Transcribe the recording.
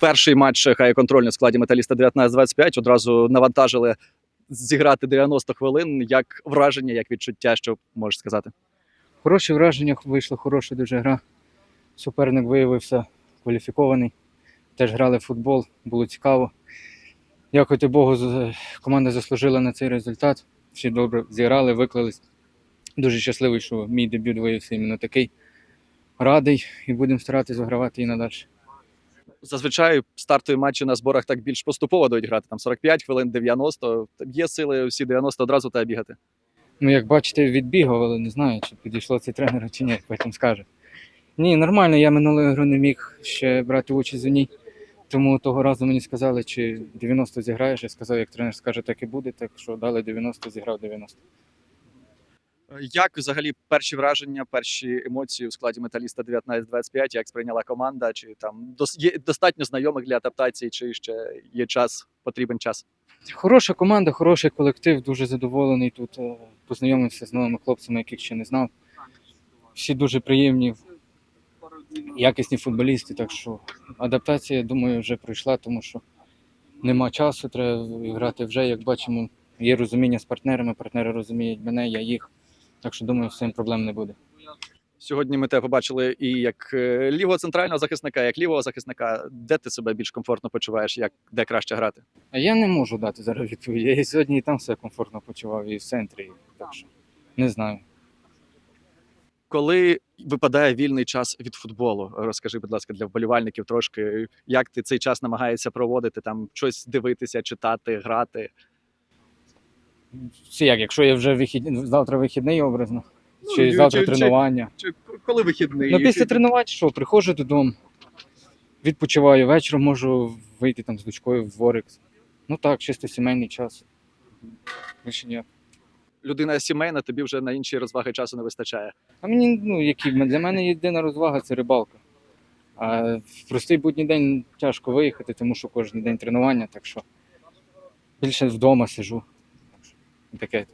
Перший матч хай контрольний в складі металіста 19-25. Одразу навантажили зіграти 90 хвилин. Як враження, як відчуття, що можеш сказати? Хороші враження, вийшла хороша дуже гра. Суперник виявився кваліфікований. Теж грали в футбол, було цікаво. Дякувати Богу, команда заслужила на цей результат. Всі добре зіграли, виклались. Дуже щасливий, що мій дебют виявився іменно такий. Радий і будемо старатися вигравати і надалі. Зазвичай стартові матчі на зборах так більш поступово дають грати. Там 45 хвилин, 90. Є сили всі 90 одразу тебе бігати. Ну, як бачите, відбігав, але не знаю, чи підійшло це тренеру, чи ні, потім скаже. Ні, нормально, я минулого гру не міг ще брати участь у ній. Тому того разу мені сказали, чи 90 зіграєш. Я сказав, як тренер скаже, так і буде. Так що дали 90, зіграв 90. Як взагалі перші враження, перші емоції у складі металіста 19-25, як сприйняла команда? Чи там є достатньо знайомих для адаптації, чи ще є час, потрібен час? Хороша команда, хороший колектив, дуже задоволений тут. е, Познайомився з новими хлопцями, яких ще не знав. Всі дуже приємні, якісні футболісти. Так що адаптація, думаю, вже пройшла, тому що нема часу, треба грати вже. Як бачимо, є розуміння з партнерами, партнери розуміють мене, я їх. Так що думаю, з цим проблем не буде. Сьогодні ми тебе побачили і як е, лівого центрального захисника, як лівого захисника. Де ти себе більш комфортно почуваєш, як де краще грати? А я не можу дати зараз відповідь. Я і сьогодні і там все комфортно почував, і в центрі. Так що не знаю. Коли випадає вільний час від футболу, розкажи, будь ласка, для вболівальників трошки, як ти цей час намагаєшся проводити, там щось дивитися, читати, грати. Це як, якщо я вже вихід... завтра вихідний образно, Ну, чи чи- завтра чи- тренування. Чи коли вихідний? Ну, після тренувань що, приходжу додому, відпочиваю вечором, можу вийти там з дочкою в дворик. Ну так, чисто сімейний час. Більше ніяк. людина сімейна, тобі вже на інші розваги часу не вистачає. А мені, ну, які, для мене єдина розвага це рибалка. А в простий будній день тяжко виїхати, тому що кожен день тренування, так що більше вдома сижу. Таке.